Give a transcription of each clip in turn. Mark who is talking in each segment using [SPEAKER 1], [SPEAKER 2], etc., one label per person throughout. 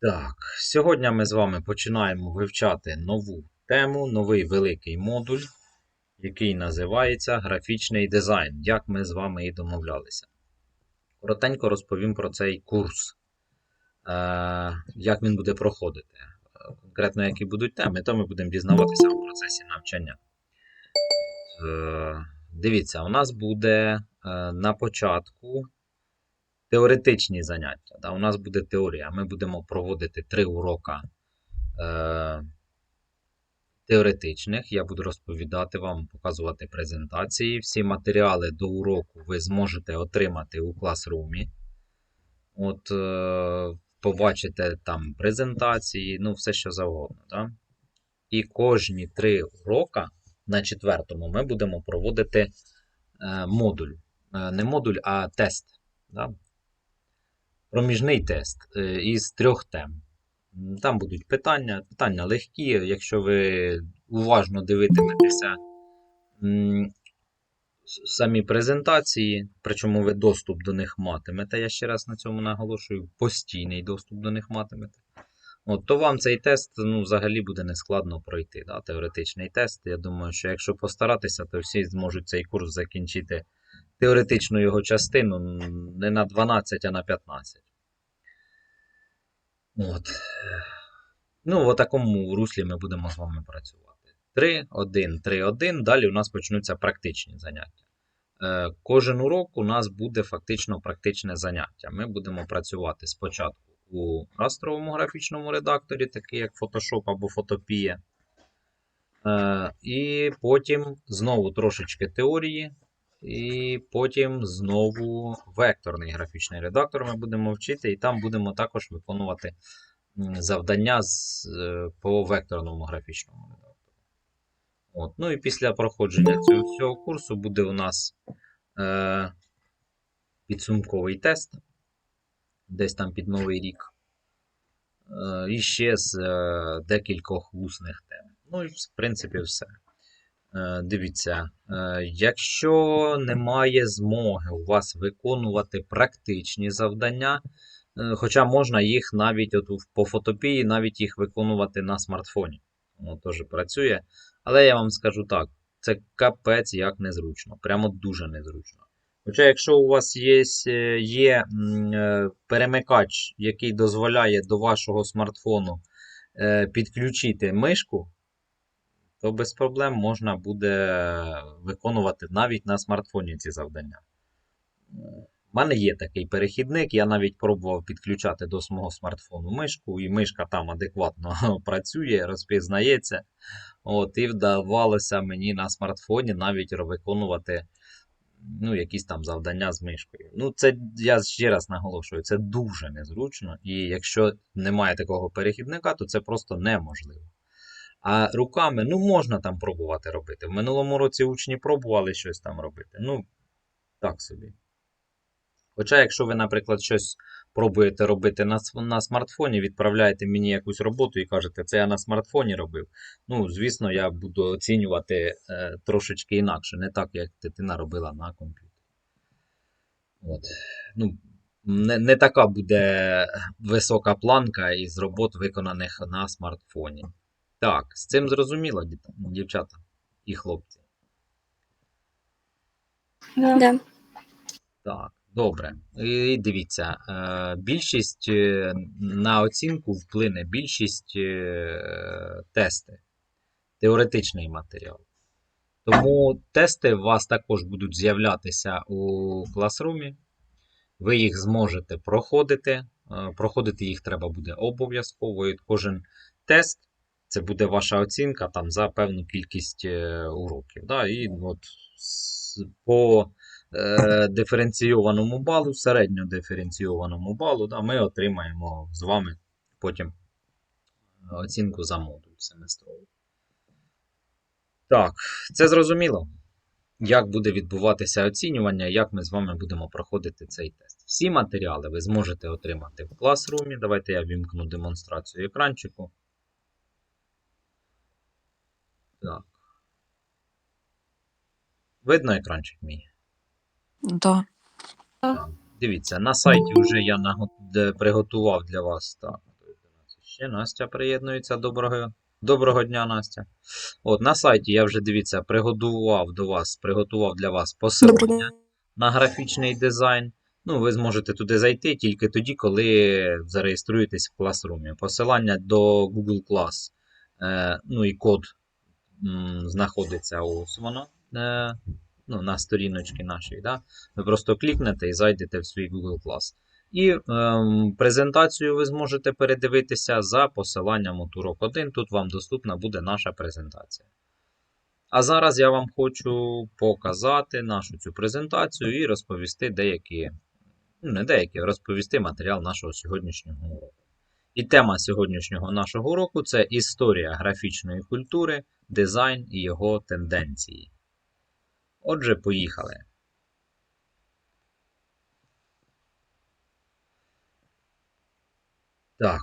[SPEAKER 1] Так, сьогодні ми з вами починаємо вивчати нову тему, новий великий модуль, який називається графічний дизайн, як ми з вами і домовлялися. Коротенько розповім про цей курс, е, як він буде проходити. Конкретно, які будуть теми, то ми будемо дізнаватися в процесі навчання. Е, Дивіться, у нас буде е, на початку теоретичні заняття. Да? У нас буде теорія. Ми будемо проводити три урока е, теоретичних. Я буду розповідати вам, показувати презентації. Всі матеріали до уроку ви зможете отримати у класрумі. От, е, побачите там презентації, ну, все що завгодно. Да? І кожні три урока на четвертому ми будемо проводити е, модуль. Е, не модуль, а тест. Да? Проміжний тест е, із трьох тем. Там будуть питання, питання легкі, якщо ви уважно дивитиметеся самі презентації, причому ви доступ до них матимете. Я ще раз на цьому наголошую, постійний доступ до них матимете. От, то вам цей тест ну, взагалі буде нескладно пройти. Да? Теоретичний тест. Я думаю, що якщо постаратися, то всі зможуть цей курс закінчити теоретичну його частину не на 12, а на 15. От. Ну, в такому руслі ми будемо з вами працювати. 3, 1, 3, 1. Далі у нас почнуться практичні заняття. Е, Кожен урок у нас буде фактично практичне заняття. Ми будемо працювати спочатку у растровому графічному редакторі, такий як Photoshop або Photopia. Е, І потім знову трошечки теорії. І потім знову векторний графічний редактор ми будемо вчити, і там будемо також виконувати завдання з, е, по векторному графічному редактору. От. Ну і після проходження цього всього курсу буде у нас е, підсумковий тест, десь там під Новий рік. Е, і ще з е, декількох усних тем. Ну і в принципі все. Е, Дивіться, е, якщо немає змоги у вас виконувати практичні завдання, е, хоча можна їх навіть от по фотопії, навіть їх виконувати на смартфоні. Воно теж працює. Але я вам скажу так: це капець як незручно, прямо дуже незручно. Хоча, якщо у вас є, є перемикач, який дозволяє до вашого смартфону підключити мишку, то без проблем можна буде виконувати навіть на смартфоні ці завдання. У мене є такий перехідник, я навіть пробував підключати до свого смартфону мишку, і мишка там адекватно працює, розпізнається. От, і вдавалося мені на смартфоні навіть виконувати ну, якісь там завдання з мишкою. Ну, це я ще раз наголошую, це дуже незручно, і якщо немає такого перехідника, то це просто неможливо. А руками, ну, можна там пробувати робити. В минулому році учні пробували щось там робити. Ну, так собі. Хоча, якщо ви, наприклад, щось пробуєте робити на, на смартфоні, відправляєте мені якусь роботу і кажете, це я на смартфоні робив. Ну, звісно, я буду оцінювати е, трошечки інакше, не так, як дитина робила на комп'ютері. От. Ну, не, не така буде висока планка із робот, виконаних на смартфоні. Так, з цим зрозуміло, дівчата і хлопці.
[SPEAKER 2] Да.
[SPEAKER 1] Так, добре. І дивіться, е, більшість е, на оцінку вплине більшість е, тести, теоретичний матеріал. Тому тести у вас також будуть з'являтися у класрумі. Ви їх зможете проходити. Проходити їх треба буде обов'язково. І кожен тест це буде ваша оцінка там, за певну кількість е, уроків. Да? І от по е, диференційованому балу, середньодиференційованому балу, да, ми отримаємо з вами потім оцінку за модуль семестровий. Так, це зрозуміло. Як буде відбуватися оцінювання, як ми з вами будемо проходити цей тест. Всі матеріали ви зможете отримати в класрумі. Давайте я вімкну демонстрацію екранчику. Так. Видно екранчик мій?
[SPEAKER 2] Да.
[SPEAKER 1] Дивіться, на сайті вже я наго- де приготував для вас так. Ще Настя приєднується. Доброго, доброго дня, Настя. От на сайті я вже дивіться, приготував до вас, приготував для вас посилання на графічний дизайн. Ну, ви зможете туди зайти тільки тоді, коли зареєструєтесь в класрумі. Посилання до Google Class, е, ну і код знаходиться ось воно е, ну, на сторіночці нашій. Да? Ви просто клікнете і зайдете в свій Google Class. І ем, презентацію ви зможете передивитися за посиланням у урок 1. Тут вам доступна буде наша презентація. А зараз я вам хочу показати нашу цю презентацію і розповісти деякі, ну не деякі, розповісти матеріал нашого сьогоднішнього уроку. І тема сьогоднішнього нашого уроку це історія графічної культури, дизайн і його тенденції. Отже, поїхали. Так.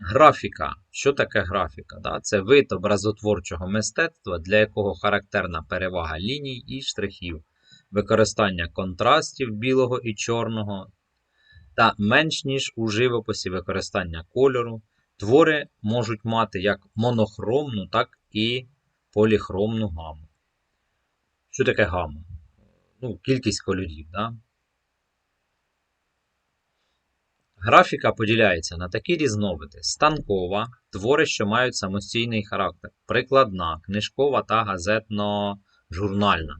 [SPEAKER 1] Графіка. Що таке графіка? Да? Це вид образотворчого мистецтва, для якого характерна перевага ліній і штрихів, використання контрастів білого і чорного, та менш ніж у живописі використання кольору. Твори можуть мати як монохромну, так і поліхромну гаму. Що таке гама? Ну, кількість кольорів. Да? Графіка поділяється на такі різновиди: станкова, твори, що мають самостійний характер, прикладна, книжкова та газетно-журнальна,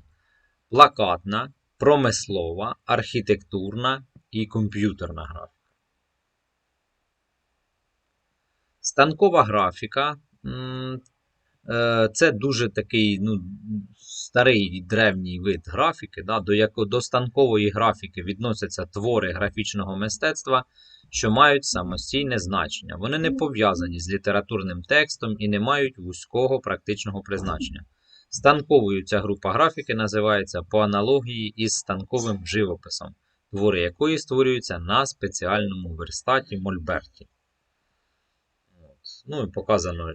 [SPEAKER 1] плакатна, промислова, архітектурна і комп'ютерна графіка. Станкова графіка е, це дуже такий ну, старий древній вид графіки, да, до, яко, до станкової графіки відносяться твори графічного мистецтва, що мають самостійне значення. Вони не пов'язані з літературним текстом і не мають вузького практичного призначення. Станковою ця група графіки називається по аналогії із станковим живописом, твори якої створюються на спеціальному верстаті Мольберті. Ну і показано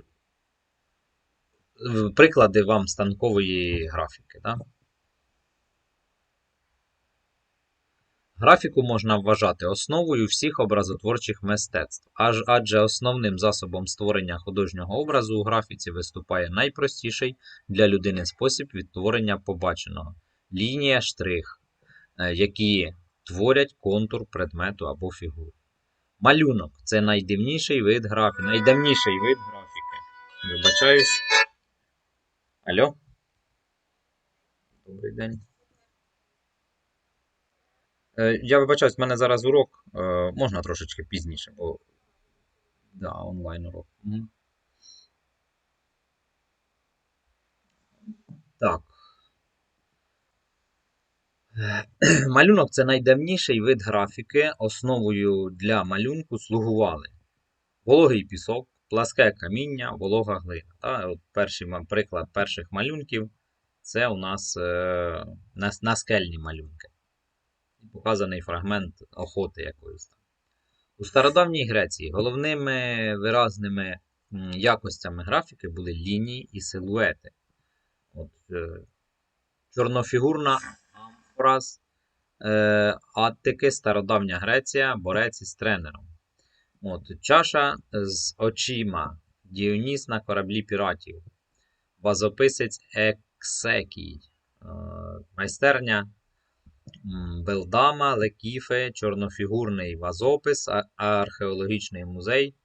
[SPEAKER 1] приклади вам станкової графіки. Да? Графіку можна вважати основою всіх образотворчих мистецтв, аж адже основним засобом створення художнього образу у графіці виступає найпростіший для людини спосіб відтворення побаченого лінія штрих, е, які творять контур предмету або фігури. Малюнок це найдивніший вид графіки. Найдавніший вид графіки. Вибачаюсь. Алло? Добрий день. Е, Я вибачаюсь, в мене зараз урок. Е, Можна трошечки пізніше, бо. Да, онлайн урок. Мгм. Так. Малюнок це найдавніший вид графіки. Основою для малюнку слугували вологий пісок, пласке каміння, волога глина. Та, от перший приклад перших малюнків це у нас е, наскельні малюнки. Показаний фрагмент охоти якоїсь там. У стародавній Греції головними виразними якостями графіки були лінії і силуети. От, е, чорнофігурна амфораз, е, Аттики, стародавня Греція, борець із тренером. От, чаша з очима, Діоніс на кораблі піратів, вазописець Ексекій, е, майстерня Белдама, Лекіфе, чорнофігурний вазопис, археологічний музей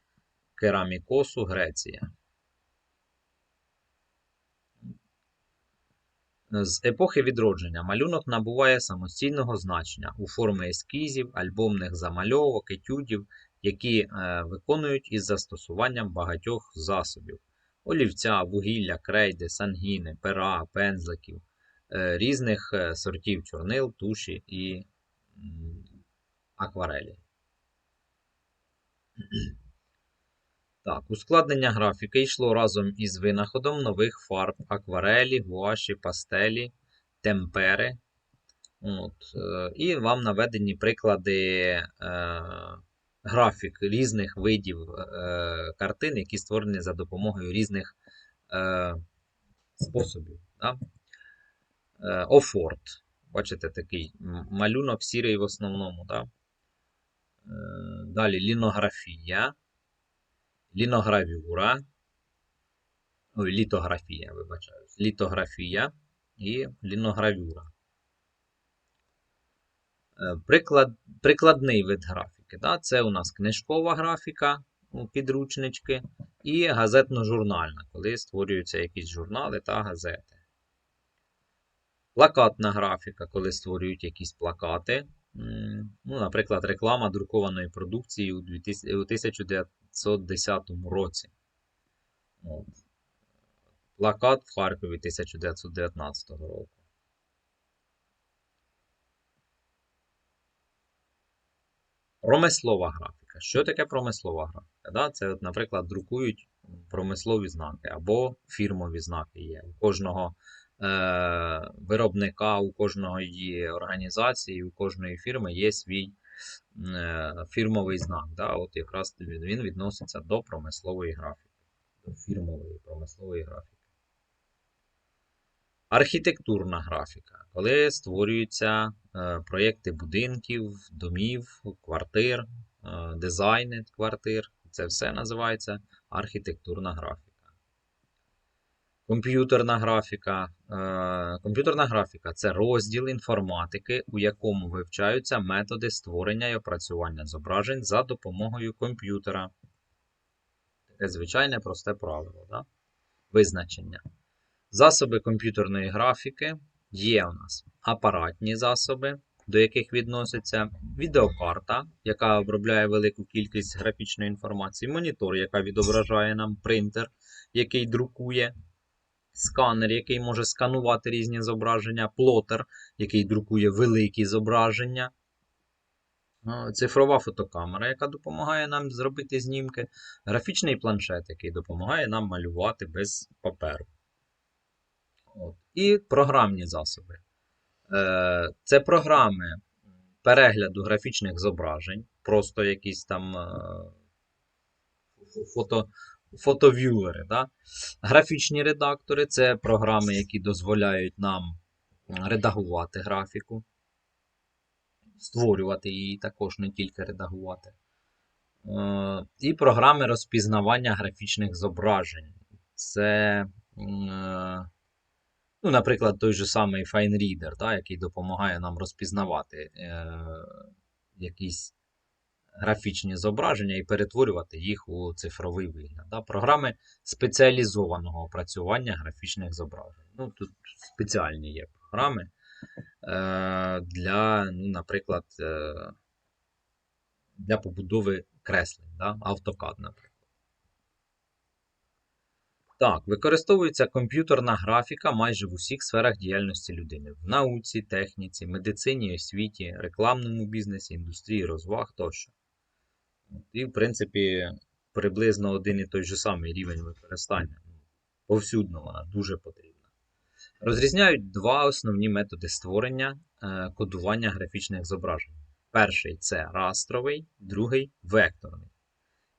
[SPEAKER 1] Керамікосу, Греція. З епохи відродження малюнок набуває самостійного значення у формі ескізів, альбомних замальовок, етюдів, які е, виконують із застосуванням багатьох засобів: олівця, вугілля, крейди, сангіни, пера, пензликів, е, різних е, сортів чорнил, туші і акварелі. Так, ускладнення графіки йшло разом із винаходом нових фарб акварелі, гуаші, пастелі, темпери. От, е, і вам наведені приклади е, графік різних видів е, картин, які створені за допомогою різних е, способів. Да? Е, Офорт. Бачите, такий малюнок сірий в основному. Да? Е, Далі лінографія, ліногравюра, ой, літографія, вибачаюсь, літографія і ліногравюра. Е, Приклад, прикладний вид графіки. Да? Це у нас книжкова графіка, підручнички, і газетно-журнальна, коли створюються якісь журнали та газети. Плакатна графіка, коли створюють якісь плакати. Ну, наприклад, реклама друкованої продукції у 1910 році. Плакат в Харкові 1919 року. Промислова графіка. Що таке промислова графіка? Да? Це, от, наприклад, друкують промислові знаки або фірмові знаки є. У кожного виробника, у кожної організації, у кожної фірми є свій е- фірмовий знак. Да? От якраз він відноситься до промислової графіки, до фірмової промислової графіки. Архітектурна графіка, коли створюються е, проєкти будинків, домів, квартир, е, дизайни квартир. Це все називається архітектурна графіка. Комп'ютерна графіка. Е, комп'ютерна графіка це розділ інформатики, у якому вивчаються методи створення і опрацювання зображень за допомогою комп'ютера. Таке звичайне просте правило. Да? Визначення. Засоби комп'ютерної графіки є у нас апаратні засоби, до яких відноситься відеокарта, яка обробляє велику кількість графічної інформації, монітор, яка відображає нам принтер, який друкує, сканер, який може сканувати різні зображення, плотер, який друкує великі зображення. е, Цифрова фотокамера, яка допомагає нам зробити знімки, графічний планшет, який допомагає нам малювати без паперу. От. І програмні засоби. Е, Це програми перегляду графічних зображень, просто якісь там е, фото, фотов'юери. Да? Графічні редактори це програми, які дозволяють нам редагувати графіку, створювати її також, не тільки редагувати. Е, І програми розпізнавання графічних зображень. Це. е, Ну, наприклад, той же самий FineReader, да, який допомагає нам розпізнавати е, якісь графічні зображення і перетворювати їх у цифровий вигляд. Да. Програми спеціалізованого опрацювання графічних зображень. Ну, тут спеціальні є програми е, для, ну, наприклад, е, для побудови креслень, да, AutoCAD, наприклад. Так, використовується комп'ютерна графіка майже в усіх сферах діяльності людини: в науці, техніці, медицині, освіті, рекламному бізнесі, індустрії, розваг тощо. І, в принципі, приблизно один і той же самий рівень використання. Повсюдно вона дуже потрібна. Розрізняють два основні методи створення е, кодування графічних зображень. Перший це растровий, другий векторний.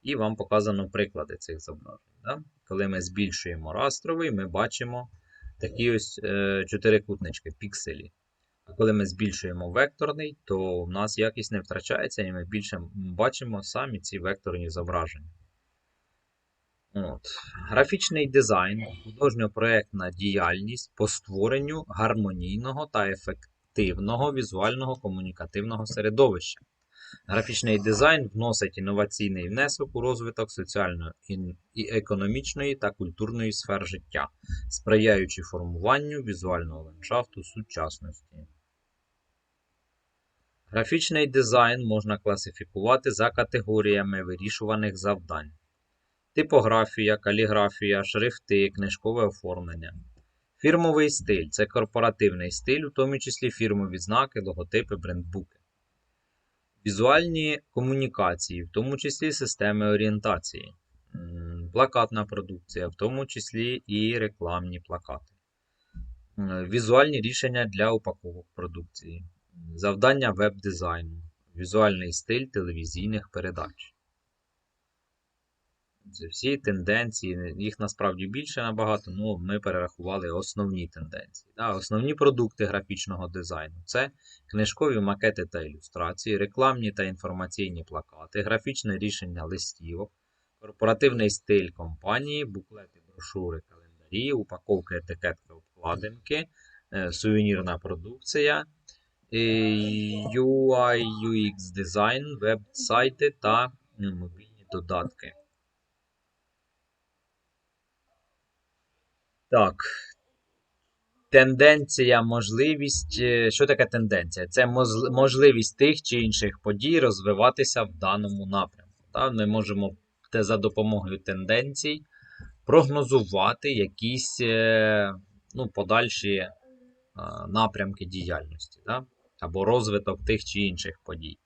[SPEAKER 1] І вам показано приклади цих зображень. Да? Коли ми збільшуємо растровий, ми бачимо такі ось е, чотирикутнички, пікселі. А коли ми збільшуємо векторний, то в нас якість не втрачається, і ми більше бачимо самі ці векторні зображення. От. Графічний дизайн, художньо-проєктна діяльність по створенню гармонійного та ефективного візуального комунікативного середовища. Графічний дизайн вносить інноваційний внесок у розвиток соціальної і економічної та культурної сфер життя, сприяючи формуванню візуального ландшафту сучасності. Графічний дизайн можна класифікувати за категоріями вирішуваних завдань: типографія, каліграфія, шрифти, книжкове оформлення. Фірмовий стиль. Це корпоративний стиль, у тому числі фірмові знаки, логотипи, брендбуки. Візуальні комунікації, в тому числі системи орієнтації, плакатна продукція, в тому числі і рекламні плакати, візуальні рішення для упаковок продукції, завдання веб-дизайну, візуальний стиль телевізійних передач. Це всі тенденції, їх насправді більше набагато, ну ми перерахували основні тенденції. Да? Основні продукти графічного дизайну це книжкові макети та ілюстрації, рекламні та інформаційні плакати, графічне рішення листівок, корпоративний стиль компанії, буклети, брошури, календарі, упаковки, етикетки, обкладинки, е, сувенірна продукція, UI, UX дизайн, веб-сайти та мобільні додатки. Так. Тенденція, можливість. е, Що таке тенденція? Це можливість тих чи інших подій розвиватися в даному напрямку. Та? Ми можемо за допомогою тенденцій прогнозувати якісь е, ну, подальші е, напрямки діяльності, да? Або розвиток тих чи інших подій.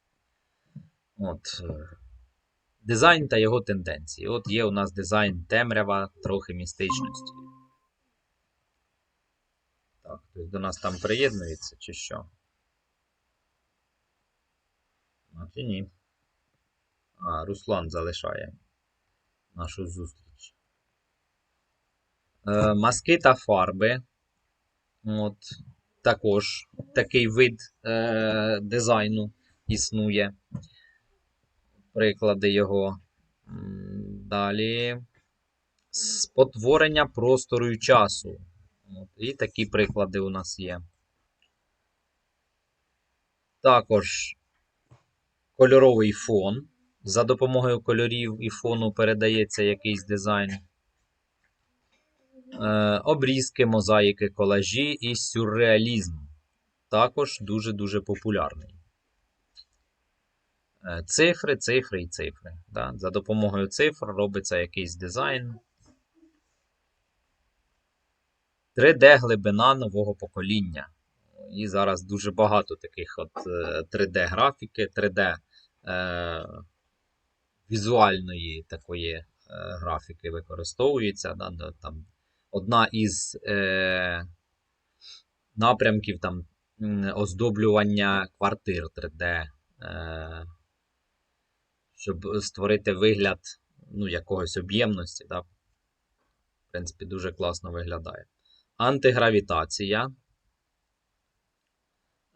[SPEAKER 1] От. е, Дизайн та його тенденції. От є у нас дизайн темрява, трохи містичності. Так, хтось до нас там приєднується, чи що? А, чи ні? А, Руслан залишає нашу зустріч. Е, маски та фарби. От, також такий вид е, дизайну існує. Приклади його. Далі. Спотворення простору і часу. От, і такі приклади у нас є. Також кольоровий фон. За допомогою кольорів і фону передається якийсь дизайн. Е, обрізки, мозаїки, колажі і сюрреалізм. Також дуже-дуже популярний. Е, Цифри, цифри і цифри. Да? За допомогою цифр робиться якийсь дизайн. 3D глибина нового покоління. І зараз дуже багато таких от 3D графіки, 3D е, візуальної такої е, графіки використовується. Да, там, одна із е, напрямків там, оздоблювання квартир 3D, е, щоб створити вигляд ну, якогось об'ємності. Да, в принципі, дуже класно виглядає. Антигравітація.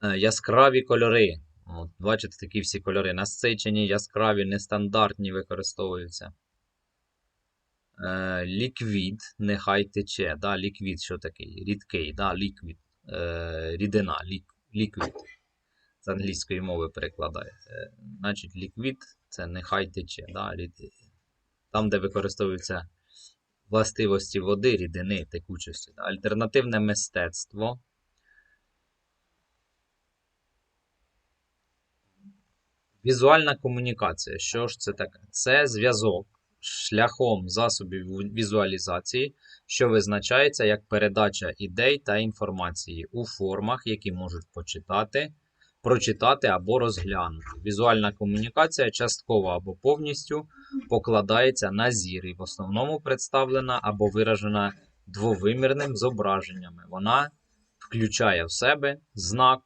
[SPEAKER 1] Е, Яскраві кольори. От, бачите, такі всі кольори насичені, яскраві, нестандартні використовуються. Е, ліквід, нехай тече. Да, ліквід, що такий? Рідкий, да, ліквід. Е, рідина, ліквід. З англійської мови перекладається. Е, Значить, ліквід це нехай тече. Да, рід... Там, де використовуються властивості води, рідини, текучості. Да. Альтернативне мистецтво. Візуальна комунікація. Що ж це таке? Це зв'язок шляхом засобів візуалізації, що визначається як передача ідей та інформації у формах, які можуть почитати, прочитати або розглянути. Візуальна комунікація частково або повністю покладається на зір і в основному представлена або виражена двовимірним зображеннями. Вона включає в себе знак,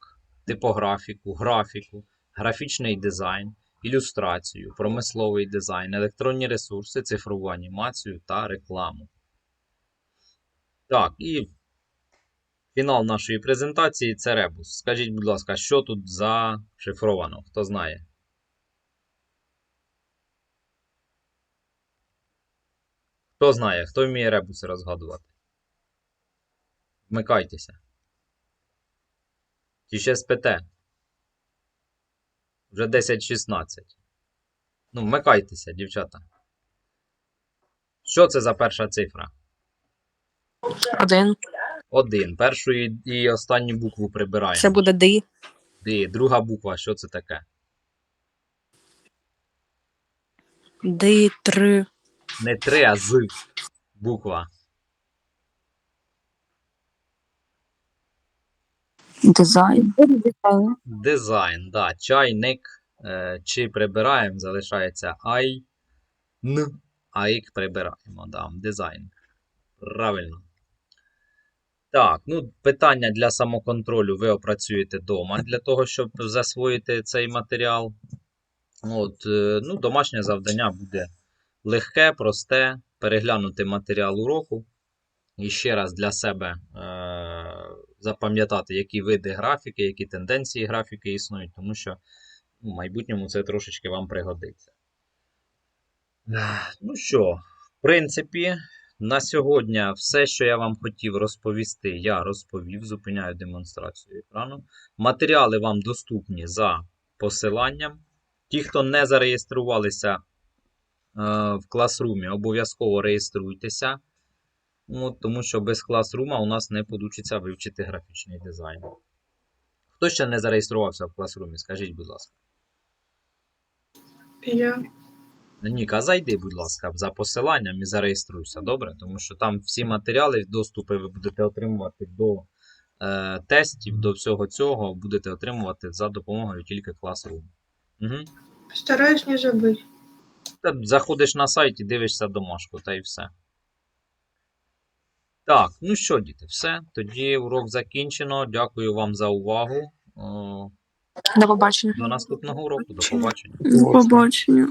[SPEAKER 1] типографіку, графіку, графічний дизайн, ілюстрацію, промисловий дизайн, електронні ресурси, цифрову анімацію та рекламу. Так, і фінал нашої презентації це ребус. Скажіть, будь ласка, що тут зашифровано? Хто знає? Хто знає, хто вміє ребуси розгадувати? Вмикайтеся. Чи ще спите? Вже 10.16. Ну, вмикайтеся, дівчата. Що це за перша цифра?
[SPEAKER 2] Один.
[SPEAKER 1] Один. Першу і, і останню букву прибираємо.
[SPEAKER 2] Це буде Ди.
[SPEAKER 1] Ди. Друга буква, що це таке?
[SPEAKER 2] Ди, три.
[SPEAKER 1] Не три, а з. Буква.
[SPEAKER 2] Дизайн.
[SPEAKER 1] Дизайн, да. Чайник. Е, чи прибираємо, залишається ай. Н. Айк прибираємо. Да. Дизайн. Правильно. Так, ну, питання для самоконтролю ви опрацюєте вдома для того, щоб засвоїти цей матеріал. От, е, ну, домашнє завдання буде легке, просте, переглянути матеріал уроку і ще раз для себе е- запам'ятати, які види графіки, які тенденції графіки існують, тому що ну, в майбутньому це трошечки вам пригодиться. Ну що, в принципі, на сьогодні все, що я вам хотів розповісти, я розповів. Зупиняю демонстрацію екрану. Матеріали вам доступні за посиланням. Ті, хто не зареєструвалися е, в класрумі, обов'язково реєструйтеся. Тому що без класрума у нас не вийде вивчити графічний дизайн. Хто ще не зареєструвався в класрумі, скажіть, будь ласка.
[SPEAKER 3] Я.
[SPEAKER 1] Ніка, зайди, будь ласка, за посиланням і зареєструйся, добре? Тому що там всі матеріали, доступи ви будете отримувати до е, тестів, до всього цього будете отримувати за допомогою тільки Classroom. Угу.
[SPEAKER 3] Стараюсь не забыть.
[SPEAKER 1] Та заходиш на сайт і дивишся домашку, та й все. Так, ну що, діти, все. Тоді урок закінчено. Дякую вам за увагу.
[SPEAKER 2] До побачення.
[SPEAKER 1] До наступного уроку. До побачення.
[SPEAKER 2] До побачення.